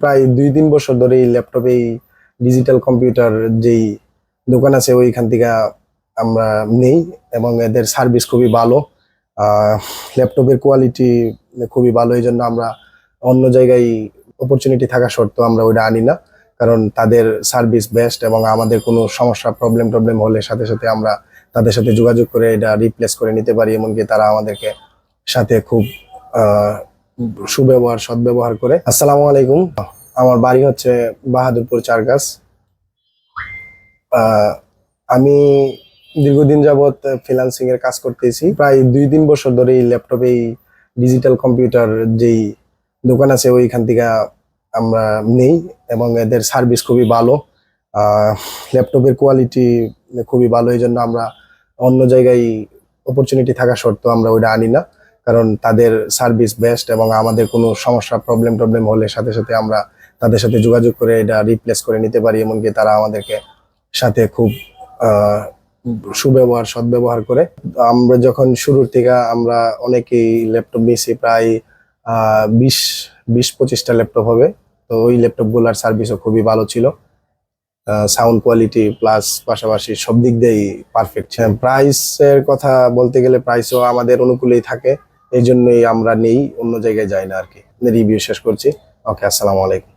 প্রায় দুই, তিন বছর ধরে এই ল্যাপটপ এই ডিজিটাল কম্পিউটার যেই দোকান আছে, ওইখান থেকে আমরা নেই এবং এদের সার্ভিস খুবই ভালো। ল্যাপটপের কোয়ালিটি খুবই ভালো এই জন্য আমরা অন্য জায়গায় অপরচুনিটি থাকা সত্ত্বেও আমরা ওইটা আনি না। কারণ তাদের সার্ভিস বেস্ট এবং আমাদের কোনো সমস্যা প্রবলেম টবলেম হলে সাথে সাথে আমরা তাদের সাথে যোগাযোগ করে এটা রিপ্লেস করে নিতে পারি। এমনকি তারা আমাদেরকে সাথে খুব সুব্যবহার, সদ্ব্যবহার করে। আসসালামু আলাইকুম। আমার বাড়ি হচ্ছে বাহাদুরপুর চারগাছ আমি দীর্ঘদিন যাবৎ ফ্রিল্যান্সিং এর কাজ করতেছি। প্রায় দুই তিন বছর ধরে এই ল্যাপটপ ডিজিটাল কম্পিউটার যেই দোকান আছে, ওইখান থেকে আমরা নেই এবং এদের সার্ভিস খুবই ভালো। ল্যাপটপের কোয়ালিটি খুবই ভালো এই জন্য আমরা অন্য জায়গায় অপরচুনিটি থাকা সত্ত্বেও আমরা ওইটা আনি না। কারণ তাদের সার্ভিস বেস্ট এবং আমাদের কোনো সমস্যা প্রবলেম টবলেম হলে সাথে সাথে আমরা তাদের সাথে যোগাযোগ করে এটা রিপ্লেস করে নিতে পারি। এমনকি তারা আমাদেরকে সাথে খুব সুব্যবহার, সদ্ব্যবহার করে। আমরা যখন শুরুর থেকে আমরা অনেকেই ল্যাপটপ নিয়েছি প্রায় বিশ বিশ পঁচিশটা ল্যাপটপ হবে। তো ওই ল্যাপটপগুলোর সার্ভিসও খুবই ভালো ছিল। সাউন্ড কোয়ালিটি প্লাস পাশাপাশি সব দিক দিয়েই পারফেক্ট প্রাইসের কথা বলতে গেলে প্রাইসও আমাদের অনুকূলেই থাকে। এই জন্যই আমরা নেই, অন্য জায়গায় যাই না আর কি। রিভিউ শেষ করছি। ওকে, আসসালামু আলাইকুম।